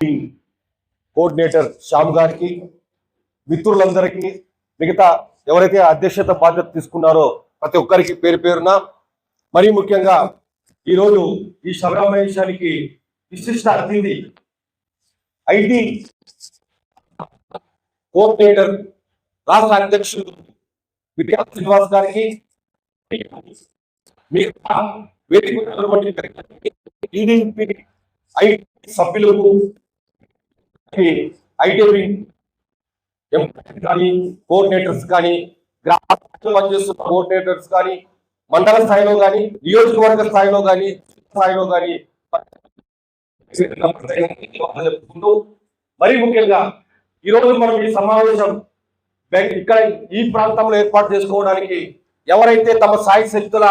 Coordinator Shyam గారికి మిత్రులందరికీ మిగతా ఎవరైతే అధ్యక్షత బాధ్యత తీసుకున్నారో ప్రతి ఒక్కరికి పేరు పేరున మరీ ముఖ్యంగా ఈరోజు ఈ సమావేశానికి విశిష్ట అతిథి ఐటీ కోఆర్డినేటర్ రాష్ట్ర అధ్యక్షుడు విద్యా శ్రీనివాస్ గారికి వేదిక సభ్యులకు ఐటీ వింగ్ కానీ కోఆర్డినేటర్స్ కానీ గ్రామ పనిచేస్తున్న కోఆర్డినేటర్స్ కానీ మండల స్థాయిలో కానీ నియోజకవర్గ స్థాయిలో కానీ స్థాయిలో కానీ మరి ముఖ్యంగా ఈ రోజు మనం ఈ సమావేశం ఇక్కడ ఈ ప్రాంతంలో ఏర్పాటు చేసుకోవడానికి ఎవరైతే తమ సాయి శక్తుల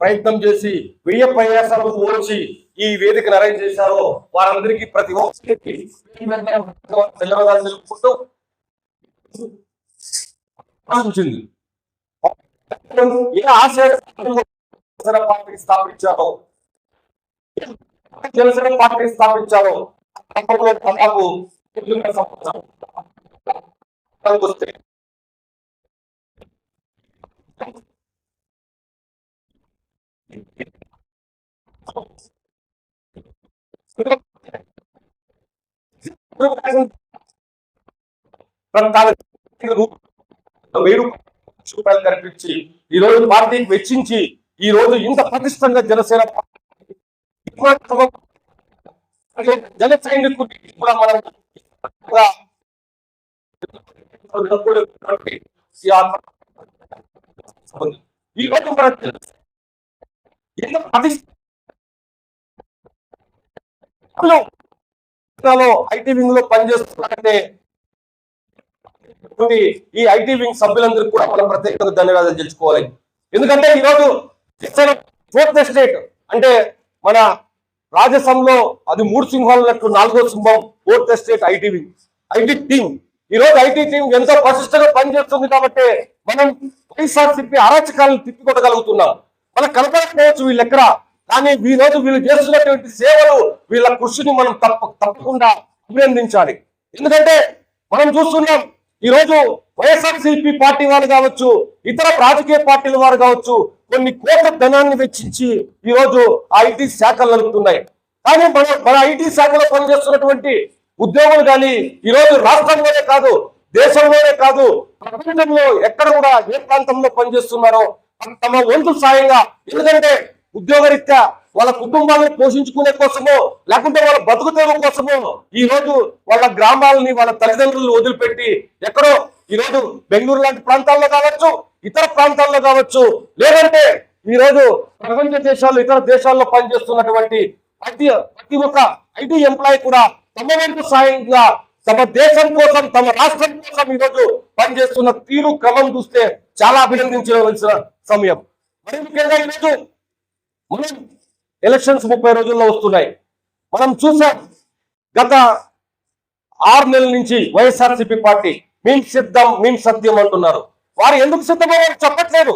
ప్రయత్నం చేసి వెయ్యి ప్రయాసాలకు ఓర్చి ఈ వేదికను అరేంజ్ చేశారో వారందరికీ ప్రతి ఒక్కరికి ధన్యవాదాలు తెలుపుకుంటూ ఏ ఆశయ పార్టీ స్థాపించారో జనసేన పార్టీ స్థాపించారో వస్తే వెయ్యి రూపాయలు కల్పించి ఈ రోజు పార్టీకి వెచ్చించి ఈ రోజు ఇంత పటిష్టంగా జనసేన జన సైనికుడికి కూడా మనం ఈ రోజు మన ఎంత పటిష్ట ఐటీ వింగ్లో పనిచేస్తున్నారంటే ఉంది. ఈ ఐటీ వింగ్ సభ్యులందరికీ కూడా మనం ప్రత్యేకంగా ధన్యవాదాలు తెలుసుకోవాలి. ఎందుకంటే ఈరోజు ఫోర్త్ ఎస్టేట్ అంటే మన రాజస్థాన్లో అది మూడు సింహాలు నాలుగో సింహం fourth estate IT wing IT team. ఈ రోజు ఐటీ టీం ఎంతో ప్రతిష్టగా పనిచేస్తుంది కాబట్టి మనం వైఎస్ఆర్సీపీ అరాచకాలను తిప్పికొట్టగలుగుతున్నాం. మనకు కనపడకపోవచ్చు వీళ్ళెక్కడ? కానీ వీరోజు వీళ్ళు చేస్తున్నటువంటి సేవలు వీళ్ళ కృషిని మనం తప్ప తప్పకుండా అభినందించాలి. ఎందుకంటే మనం చూస్తున్నాం ఈ రోజు వైఎస్ఆర్సీపీ పార్టీ వారు కావచ్చు ఇతర రాజకీయ పార్టీల వారు కావచ్చు కొన్ని కోట్ల ధనాన్ని వెచ్చించి ఈ రోజు ఆ ఐటీ శాఖలు నడుపుతున్నాయి. కానీ మన మన ఐటీ శాఖలో పనిచేస్తున్నటువంటి ఉద్యోగులు కానీ ఈ రోజు రాష్ట్రంలోనే కాదు దేశంలోనే కాదు ప్రపంచంలో ఎక్కడ కూడా ఏ ప్రాంతంలో పనిచేస్తున్నారో తమ వంతు సాయంగా ఎందుకంటే ఉద్యోగరీత్యా వాళ్ళ కుటుంబాలను పోషించుకునే కోసమో లేకుంటే వాళ్ళ బతుకుతెరువు కోసమో ఈ రోజు వాళ్ళ గ్రామాలని వాళ్ళ తల్లిదండ్రులను వదిలిపెట్టి ఎక్కడో ఈ రోజు బెంగళూరు లాంటి ప్రాంతాల్లో కావచ్చు ఇతర ప్రాంతాల్లో కావచ్చు లేదంటే ఈ రోజు ప్రపంచ దేశాలు ఇతర దేశాల్లో పనిచేస్తున్నటువంటి ప్రతి ప్రతి ఒక్క ఐటీ ఎంప్లాయీ కూడా తమ వంతు సాయంగా తమ దేశం కోసం తమ రాష్ట్రం కోసం ఈ రోజు పనిచేస్తున్న తీరు క్రమం చూస్తే చాలా అభినందించవలసిన సమయం. మరి ముఖ్యంగా ఈరోజు మనం ఎలక్షన్స్ ముప్పై రోజుల్లో వస్తున్నాయి. మనం చూసాం గత ఆరు నెలల నుంచి వైఎస్ఆర్సీపీ పార్టీ మేము సిద్ధం మేము సత్యం అంటున్నారు. వారు ఎందుకు సిద్ధమయ్యారు చెప్పట్లేదు.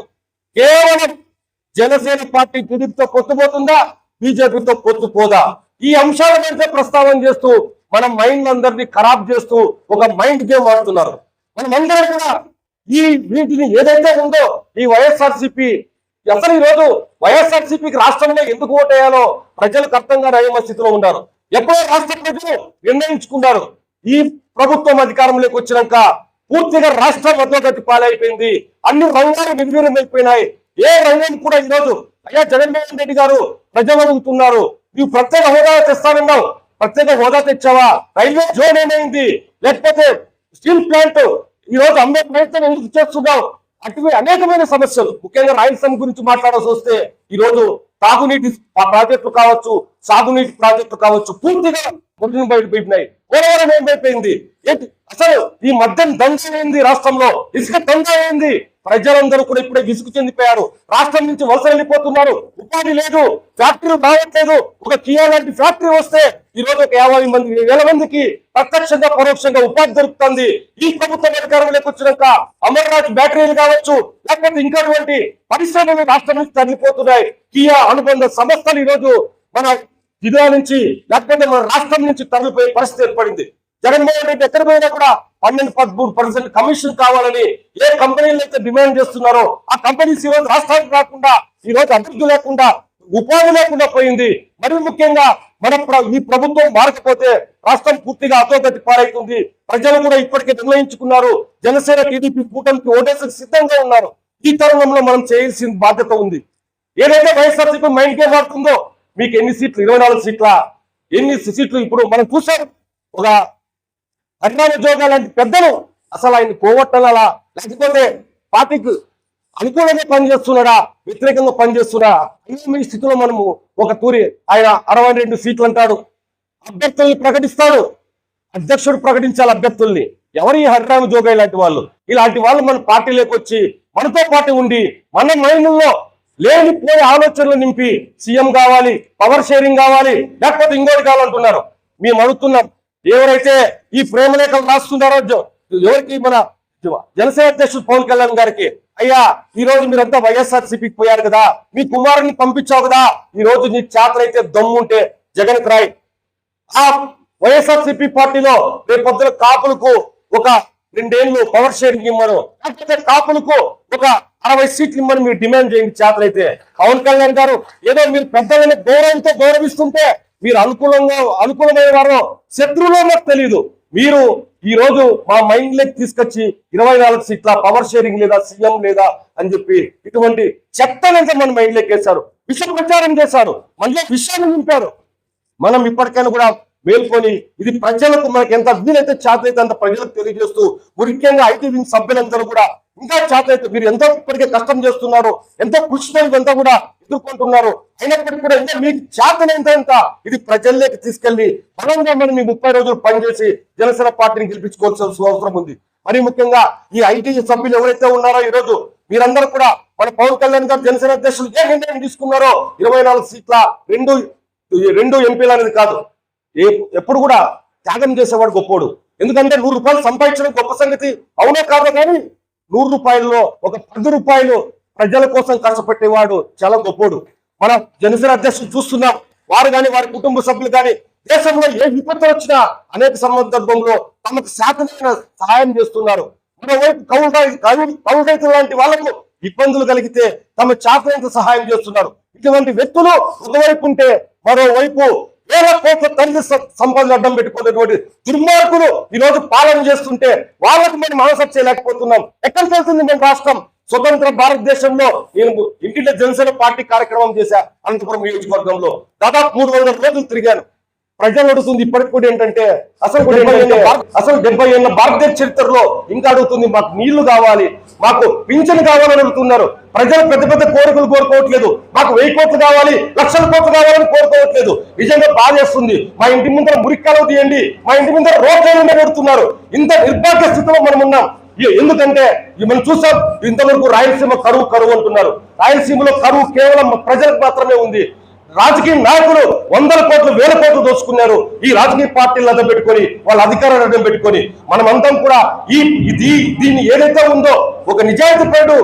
కేవలం జనసేన పార్టీ టీడీపీతో పొత్తుపోతుందా బీజేపీతో కొత్తుపోదా ఈ అంశాల మీద ప్రస్తావన చేస్తూ మన మైండ్ అందరినీ ఖరాబ్ చేస్తూ ఒక మైండ్ గేమ్ ఆడుతున్నారు. మనం అందరం కూడా ఈ వీటిని ఏదైతే ఉందో ఈ వైఎస్ఆర్సీపీ అసలు ఈరోజు రోజు వైఎస్ఆర్సీపీకి రాష్ట్రంలో ఎందుకు ఓటేయాలో ప్రజలకు అర్థం కాని స్థితిలో ఉన్నారు. ఎప్పుడో రాష్ట్ర ప్రజలు నిర్ణయించుకున్నారు. ఈ ప్రభుత్వం అధికారంలోకి వచ్చినాక పూర్తిగా రాష్ట్రం అధోగతి పాలైపోయింది. అన్ని రంగాలు నిర్వీర్యం అయిపోయినాయి. ఏ రంగం కూడా ఈరోజు అయ్యా జగన్మోహన్ రెడ్డి గారు ప్రజలు అడుగుతున్నారు. నీవు ప్రత్యేక హోదా తెస్తానన్నావు. ప్రత్యేక హోదా తెచ్చావా? రైల్వే జోన్ ఏమైంది? లేకపోతే స్టీల్ ప్లాంట్? ఈ రోజు అమ్మే ప్రయత్నం ఎందుకు చేస్తున్నావు అటువే అనేకమైన సమస్యలు. ముఖ్యంగా రాయలసీమ గురించి మాట్లాడాల్సి వస్తే ఈ రోజు తాగునీటి ప్రాజెక్టులు కావచ్చు సాగునీటి ప్రాజెక్టు కావచ్చు పూర్తిగా ముందు బయటపోయినాయి పోలవరం ఏమైపోయింది? అసలు ఈ మద్యం దంచం రాష్ట్రంలో ఇసుక దందా ప్రజలందరూ కూడా ఇప్పుడే విసుగు చెందిపోయారు. రాష్ట్రం నుంచి వలస వెళ్ళిపోతున్నారు. ఉపాధి లేదు ఫ్యాక్టరీలు బాగట్లేదు ఒక కియా లాంటి ఫ్యాక్టరీ వస్తే ఈ రోజు ఒక యాభై మంది వేల మందికి ప్రత్యక్షంగా పరోక్షంగా ఉపాధి దొరుకుతుంది. ఈ ప్రభుత్వం అధికారంలోకి వచ్చినాక అమర్నాథ్ బ్యాటరీలు కావచ్చు లేకపోతే ఇంకటువంటి పరిశ్రమలు రాష్ట్రం నుంచి తరలిపోతున్నాయి. కియా అనుబంధ సంస్థలు ఈ రోజు మన జిల్లా నుంచి లేకపోతే మన రాష్ట్రం నుంచి తరలిపోయే పరిస్థితి ఏర్పడింది. జగన్మోహన్ రెడ్డి ఎక్కడ పోయినా కూడా పన్నెండు పదమూడు పర్సెంట్ కమిషన్ కావాలని ఏ కంపెనీలు అయితే డిమాండ్ చేస్తున్నారో ఆ కంపెనీస్ ఈరోజు రాష్ట్రానికి రాకుండా ఈ రోజు అభివృద్ధి లేకుండా ఉపాధి లేకుండా పోయింది. మరి ముఖ్యంగా మన ఈ ప్రభుత్వం మారకపోతే రాష్ట్రం పూర్తిగా అతోగతి పాలవుతుంది. ప్రజలు కూడా ఇప్పటికే నిర్ణయించుకున్నారు. జనసేన టీడీపీ కూటమికి ఓటేసి సిద్ధంగా ఉన్నారు. ఈ తరుణంలో మనం చేయాల్సిన బాధ్యత ఉంది. ఏదైతే వైఎస్ఆర్సీపీ మైండ్ గేమ్ ఆడుతుందో మీకు ఎన్ని సీట్లు? ఇరవై నాలుగు సీట్ల? ఎన్ని సీట్లు ఇప్పుడు మనం చూసాం? ఒక అజ్ఞాన జోగా లాంటి పెద్దలు అసలు ఆయన పోగొట్టాలా లేకపోతే పార్టీకి అనుకూలంగా పనిచేస్తున్నాడా? వ్యతిరేకంగా పనిచేస్తున్నాడా? ఈ స్థితిలో మనము ఒక తూరి ఆయన అరవై రెండు సీట్లు అంటాడు. అభ్యర్థుల్ని ప్రకటిస్తాడు. అధ్యక్షుడు ప్రకటించాలి అభ్యర్థుల్ని. ఎవరు ఈ హరిరామ జోగా ఇలాంటి వాళ్ళు? ఇలాంటి వాళ్ళు మన పార్టీలోకి వచ్చి మనతో పాటు ఉండి మన మైండ్లో లేనిపోయే ఆలోచనలు నింపి సీఎం కావాలి పవర్ షేరింగ్ కావాలి లేకపోతే ఇంకోటి కావాలంటున్నారు. మేము అడుగుతున్నాం ఎవరైతే ఈ ప్రేమలేఖలు రాస్తున్నారో ఎవరికి మన జనసేన అధ్యక్షుడు పవన్ కళ్యాణ్ గారికి అయ్యా ఈ రోజు మీరంతా వైఎస్ఆర్ సిపికి పోయారు కదా మీ కుమారుని పంపించావు కదా ఈ రోజు నీ చేతనైతే దమ్ముంటే జగన్ రాయ్ ఆ వైఎస్ఆర్ సిపి పార్టీలో రేపొద్దున కాపులకు ఒక రెండేళ్ళు పవర్ షేరింగ్ ఇమ్మను లేకపోతే కాపులకు ఒక అరవై సీట్లు ఇమ్మని మీరు డిమాండ్ చేయండి చేతనైతే పవన్ కళ్యాణ్ గారు ఏదో మీరు పెద్దలని గౌరవంతో గౌరవిస్తుంటే మీరు అనుకూలంగా అనుకూలమైన వారు శత్రువులో నాకు తెలియదు మీరు ఈ రోజు మా మైండ్ లెక్ తీసుకొచ్చి ఇరవై నాలుగు సీట్ల పవర్ షేరింగ్ లేదా సీఎం లేదా అని చెప్పి ఇటువంటి చెత్తనంతా మన మైండ్ లెక్ వేశారు. విష ప్రచారం చేశారు. మళ్ళీ విషయాన్ని నింపారు మనం ఇప్పటికైనా కూడా మేల్కొని ఇది ప్రజలకు మనకి ఎంత వీలైతే చేతనైతే అంత ప్రజలకు తెలియజేస్తూ ముఖ్యంగా ఐటీ వింగ్ సభ్యులందరూ కూడా ఇంకా చేతనైతే మీరు ఎంతో ఇప్పటికే కష్టం చేస్తున్నారు ఎంతో కృషితో ఇదంతా కూడా ఎదుర్కొంటున్నారు. అయినప్పటికీ కూడా ఇంకా మీకు చేతనైతే ఎంత ఇది ప్రజల్లోకి తీసుకెళ్ళి బలంగా మనం మీ ముప్పై రోజులు పనిచేసి జనసేన పార్టీని గెలిపించుకోవాల్సిన అవసరం ఉంది. మరి ముఖ్యంగా ఈ ఐటీ సభ్యులు ఎవరైతే ఉన్నారో ఈ రోజు మీరందరూ కూడా మన పవన్ కళ్యాణ్ గారు జనసేన అధ్యక్షులు ఏ నిర్ణయం తీసుకున్నారో ఇరవై నాలుగు సీట్ల రెండు రెండు ఎంపీలు అనేది కాదు. ఏ ఎప్పుడు కూడా త్యాగం చేసేవాడు గొప్పోడు. ఎందుకంటే నూరు రూపాయలు సంపాదించడం గొప్ప సంగతి అవునే కాదు కానీ నూరు రూపాయల్లో ఒక పది రూపాయలు ప్రజల కోసం కష్టపెట్టేవాడు చాలా గొప్పోడు. మన జనసేన అధ్యక్షులు చూస్తున్నాం. వారు కానీ వారి కుటుంబ సభ్యులు కానీ దేశంలో ఏ విపత్తు వచ్చినా అనేక సందర్భంలో తమకు శాతమైన సహాయం చేస్తున్నారు. మరోవైపు కౌలు కౌలు కౌలు రైతులు లాంటి వాళ్ళకు ఇబ్బందులు కలిగితే తమ చేతనంత సహాయం చేస్తున్నారు. ఇటువంటి వ్యక్తులు ఒకవైపు ఉంటే మరోవైపు వేల కోట్ల తల్లి సంపదలు అడ్డం పెట్టుకున్నటువంటి దుర్మార్గులు ఈ రోజు పాలన చేస్తుంటే వాళ్ళకి మనం మనసప్ చేయలేకపోతున్నాం. ఎక్కడికి వెళ్తుంది మేము రాష్ట్రం? స్వతంత్ర భారతదేశంలో నేను ఇంటిలో జనసేన పార్టీ కార్యక్రమం చేశా అనంతపురం నియోజకవర్గంలో. దాదాపు మూడు వందల రోజులు తిరిగాను. ప్రజలు అడుగుతుంది ఇప్పటికి కూడా ఏంటంటే అసలు భారత- అసలు డెబ్బై ఏళ్ళ భారతదేశ చరిత్రలో ఇంకా అడుగుతుంది మాకు నీళ్ళు కావాలి మాకు పింఛన్ కావాలని అడుగుతున్నారు. ప్రజలు పెద్ద పెద్ద కోరికలు కోరుకోవట్లేదు మాకు వెయ్యి కోట్లు కావాలి లక్షల కోట్లు కావాలని కోరుకోవట్లేదు. నిజంగా బాధేస్తుంది మా ఇంటి ముందర మురిక్కాలు తీయండి మా ఇంటి ముందర రోడ్లు పెడుతున్నారు ఇంత నిర్భాగ్య స్థితిలో మనం ఉన్నాం. ఎందుకంటే మనం చూసాం ఇంతవరకు రాయలసీమ కరువు కరువు అంటున్నారు. రాయలసీమలో కరువు కేవలం ప్రజలకు మాత్రమే ఉంది. రాజకీయ నాయకులు వందల కోట్లు వేల కోట్లు దోచుకున్నారు. ఈ రాజకీయ పార్టీలు అడ్డం పెట్టుకొని వాళ్ళ అధికారాన్ని అడ్డం పెట్టుకొని మనమంతం కూడా ఈ ఇది దీన్ని ఏదైతే ఉందో ఒక నిజాయితీ పేరు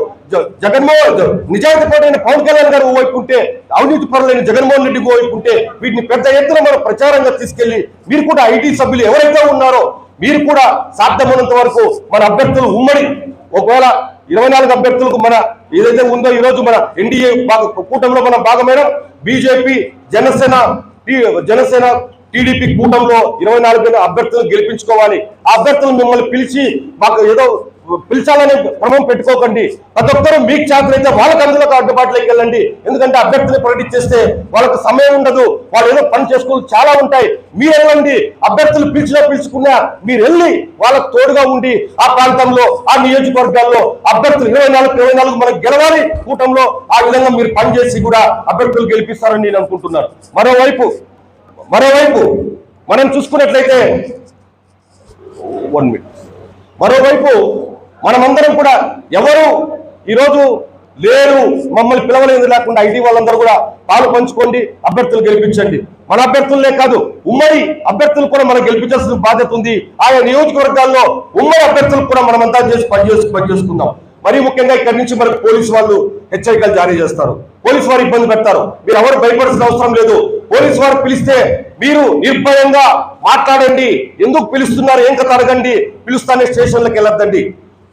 జగన్మోహన్ నిజాయితీ పరుడైన పవన్ కళ్యాణ్ గారు వైపు ఉంటే అవినీతి పరులైన జగన్మోహన్ రెడ్డి వైపు ఉంటే వీటిని పెద్ద ఎత్తున మనం ప్రచారంగా తీసుకెళ్ళి మీరు కూడా ఐటీ సభ్యులు ఎవరైతే ఉన్నారో మీరు కూడా సాధ్యమైనంత వరకు మన అభ్యర్థులు ఉమ్మడి. ఒకవేళ ఇరవై నాలుగు అభ్యర్థులకు మన ఏదైతే ఉందో ఈ రోజు మన ఎన్డీఏ కూటమిలో మనం భాగమైన BJP Janasena T- Janasena TDP కూటమిలో ఇరవై నాలుగు అభ్యర్థులను గెలిపించుకోవాలి. అభ్యర్థులు మిమ్మల్ని పిలిచి మాకు ఏదో పిలిచాలనే క్రమం పెట్టుకోకండి. ప్రతి ఒక్కరూ మీకు చేతనైతే వాళ్ళకి అందులో అందుబాటులోకి వెళ్ళండి. ఎందుకంటే అభ్యర్థులు ప్రకటించేస్తే వాళ్ళకి సమయం ఉండదు. వాళ్ళు ఏదో పని చేసుకోవాలి చాలా ఉంటాయి. మీరు వెళ్ళండి. అభ్యర్థులు పిలిచినా పిలుచుకున్నా మీరు వెళ్ళి వాళ్ళకు తోడుగా ఉండి ఆ ప్రాంతంలో ఆ నియోజకవర్గాల్లో అభ్యర్థులు ఇరవై నాలుగు ఇరవై నాలుగు మనకు గెలవాలి కూటంలో ఆ విధంగా మీరు పనిచేసి కూడా అభ్యర్థులు గెలిపిస్తారని నేను అనుకుంటున్నాను. మరోవైపు మరోవైపు మనం చూసుకున్నట్లయితే వన్ మినిట్ మరోవైపు మనమందరం కూడా ఎవరు ఈరోజు లేరు మమ్మల్ని పిలవలేదు లేకుండా ఐటీ వాళ్ళందరూ కూడా పాలు పంచుకోండి అభ్యర్థులు గెలిపించండి. మన అభ్యర్థులనే కాదు ఉమ్మడి అభ్యర్థులు కూడా మనం గెలిపించాల్సిన బాధ్యత ఉంది. ఆయా నియోజకవర్గాల్లో ఉమ్మడి అభ్యర్థులు కూడా మనం అంతా చేసి పనిచేసి పనిచేసుకుందాం మరీ ముఖ్యంగా ఇక్కడి నుంచి మనకు పోలీసు వాళ్ళు హెచ్చరికలు జారీ చేస్తారు. పోలీసు వారు ఇబ్బంది పెడతారు. మీరు ఎవరు భయపడాల్సిన అవసరం లేదు. పోలీసు వారు పిలిస్తే మీరు నిర్భయంగా మాట్లాడండి. ఎందుకు పిలుస్తున్నారు? ఏం కథ అడగండి? పిలుస్తానే స్టేషన్లకు వెళ్ళొద్దండి.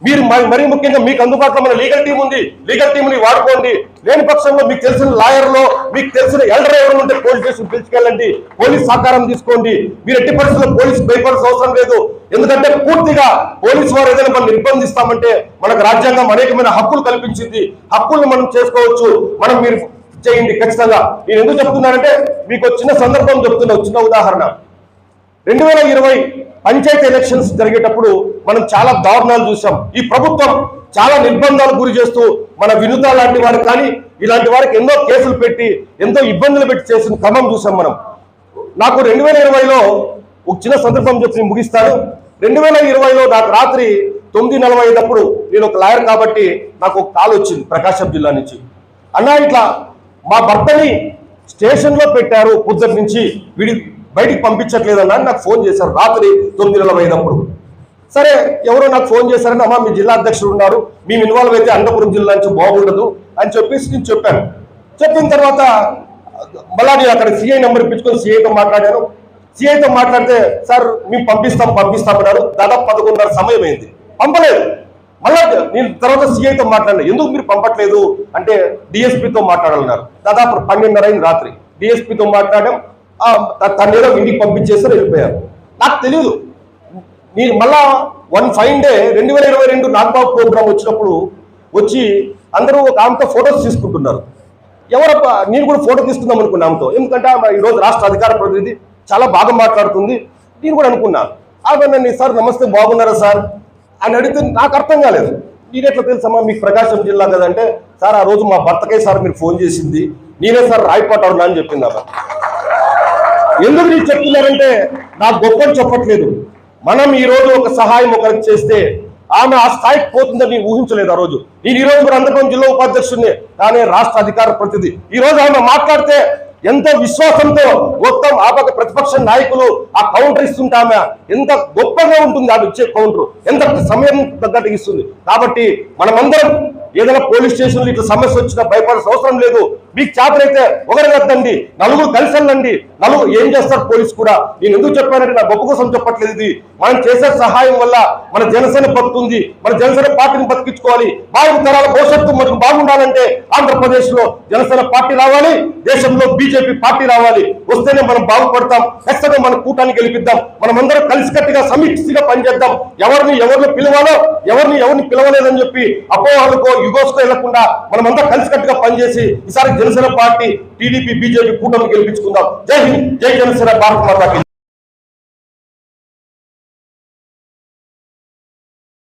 మీరు మరి మరీ ముఖ్యంగా మీకు అందుబాటులో మన లీగల్ టీం ఉంది. లీగల్ టీంని వాడుకోండి. లేని పక్షంలో మీకు తెలిసిన లాయర్లో మీకు తెలిసిన ఎల్డర్ ఎవరు ఉంటే పోలీస్ స్టేషన్ పిలుచుకెళ్ళండి. పోలీస్ సహకారం తీసుకోండి. మీరు ఎట్టి పరిస్థితుల్లో పోలీస్ భయపడాల్సిన అవసరం లేదు. ఎందుకంటే పూర్తిగా పోలీసు వారు ఏదైనా మనం నిర్బంధిస్తామంటే మనకు రాజ్యాంగం అనేకమైన హక్కులు కల్పించింది. హక్కులను మనం చేసుకోవచ్చు. మనం మీరు చేయండి. ఖచ్చితంగా. నేను ఎందుకు చెప్తున్నానంటే మీకు చిన్న సందర్భం చెప్తున్నా చిన్న ఉదాహరణ. రెండు వేల ఇరవై పంచాయతీ ఎలక్షన్స్ జరిగేటప్పుడు మనం చాలా దారుణాలు చూసాం ఈ ప్రభుత్వం చాలా నిర్బంధాలు గురి చేస్తూ మన వినుత లాంటి వారికి కానీ ఇలాంటి వారికి ఎన్నో కేసులు పెట్టి ఎంతో ఇబ్బందులు పెట్టి చేసిన క్రమం చూసాం మనం. నాకు రెండు వేల ఇరవైలో ఒక చిన్న సందర్భం చెప్పి ముగిస్తాను. రెండు వేల ఇరవైలో నాకు రాత్రి తొమ్మిది నలభై ఐదప్పుడు నేను ఒక లాయర్ కాబట్టి నాకు ఒక కాల్ వచ్చింది ప్రకాశం జిల్లా నుంచి. అన్నా ఇట్లా మా భర్తని స్టేషన్లో పెట్టారు పొద్దుటి నుంచి వీడి బయటికి పంపించట్లేదన్నా నాకు ఫోన్ చేశారు రాత్రి తొమ్మిది నలభై ఐదప్పుడు. సరే ఎవరో నాకు ఫోన్ చేశారని అమ్మా మీ జిల్లా అధ్యక్షుడు ఉన్నారు మేము ఇన్వాల్వ్ అయితే అనంతపురం జిల్లా నుంచి బాగుండదు అని చెప్పేసి నేను చెప్పాను. చెప్పిన తర్వాత మళ్ళా నేను అక్కడ సిఐ నెంబర్ ఇప్పించుకొని సిఐతో మాట్లాడాను. సిఐతో మాట్లాడితే సార్ మేము పంపిస్తాం పంపిస్తామన్నారు దాదాపు పదకొండున్నర సమయం అయింది. పంపలేదు. మళ్ళా నేను తర్వాత సిఐతో మాట్లాడలేదు ఎందుకు మీరు పంపట్లేదు? అంటే డిఎస్పీతో మాట్లాడాలన్నారు. దాదాపు పన్నెండున్నర అయింది రాత్రి. డిఎస్పీతో మాట్లాడాం. తను ఏదో ఇంటికి పంపించేస్తారు వెళ్ళిపోయారు. నాకు తెలియదు నేను మళ్ళా వన్ ఫైవ్ డే రెండు వేల ఇరవై రెండు నాగబాబు ప్రోగ్రామ్ వచ్చినప్పుడు వచ్చి అందరూ ఒక ఆమెతో ఫొటోస్ తీసుకుంటున్నారు. ఎవరప్ప నేను కూడా ఫోటో తీసుకుందాం అనుకున్నా ఆమెతో. ఎందుకంటే ఆమె ఈరోజు రాష్ట్ర అధికార ప్రతినిధి చాలా బాగా మాట్లాడుతుంది. నేను కూడా అనుకున్నా. ఆమె నన్ను సార్ నమస్తే బాగున్నారా సార్? అని అడిగితే నాకు అర్థం కాలేదు. నేను ఎట్లా తెలుసమ్మా? మీకు ప్రకాశం జిల్లా కదంటే సార్ ఆ రోజు మా భర్తకే సార్ మీరు ఫోన్ చేసింది. నేనే సార్ రాయపాట అని చెప్పింది ఆమె. ఎందుకు నీకు చెప్తున్నారంటే నాకు గొప్పని చెప్పట్లేదు. మనం ఈ రోజు ఒక సహాయం ఒకరికి చేస్తే ఆమె ఆ స్థాయికి పోతుందని ఊహించలేదు ఆ రోజు. నేను ఈ రోజు కూడా అనంతపురం జిల్లా ఉపాధ్యక్షుడిని కానీ రాష్ట్ర అధికార ప్రతినిధి. ఈ రోజు ఆమె మాట్లాడితే ఎంతో విశ్వాసంతో మొత్తం ఆ పక్క ప్రతిపక్ష నాయకులు ఆ కౌంటర్ ఇస్తుంటే ఆమె ఎంత గొప్పగా ఉంటుంది ఆమె ఇచ్చే కౌంటర్ ఎంత సమయం తగ్గట్టు ఇస్తుంది. కాబట్టి మనమందరం ఏదైనా పోలీస్ స్టేషన్లో ఇట్లా సమస్య వచ్చినా భయపడాల్సిన అవసరం లేదు. మీకు చేతనైతే ఒకరి వద్దండి నలుగురు కలిసి వెళ్ళండి నలుగురు ఏం చేస్తారు పోలీస్ కూడా? నేను ఎందుకు చెప్పానంటే నా గొప్ప కోసం చెప్పట్లేదు ఇది. మనం చేసే సహాయం వల్ల మన జనసేన బతుకుంది మన జనసేన పార్టీని బతికించుకోవాలి. భావి తరాల భవిష్యత్తు మనకు బాగుండాలంటే ఆంధ్రప్రదేశ్లో జనసేన పార్టీ రావాలి దేశంలో బీజేపీ పార్టీ రావాలి. వస్తేనే మనం బాగుపడతాం ఎక్కడ మన కూటాన్ని గెలిపిద్దాం మనమందరం కలిసికట్టుగా సమిష్టిగా పనిచేద్దాం. ఎవరిని ఎవరిని పిలవాలో ఎవరిని ఎవరిని పిలవలేదని చెప్పి అపోహలకో యుగోస్కో వెళ్ళకుండా మనమంతా కలిసికట్టుగా పనిచేసి ఈసారి జనసేన పార్టీ టీడీపీ బీజేపీ కూటమి గెలిపించుకుందాం. జై హింద్ జై జనసేన భారత మాతాకి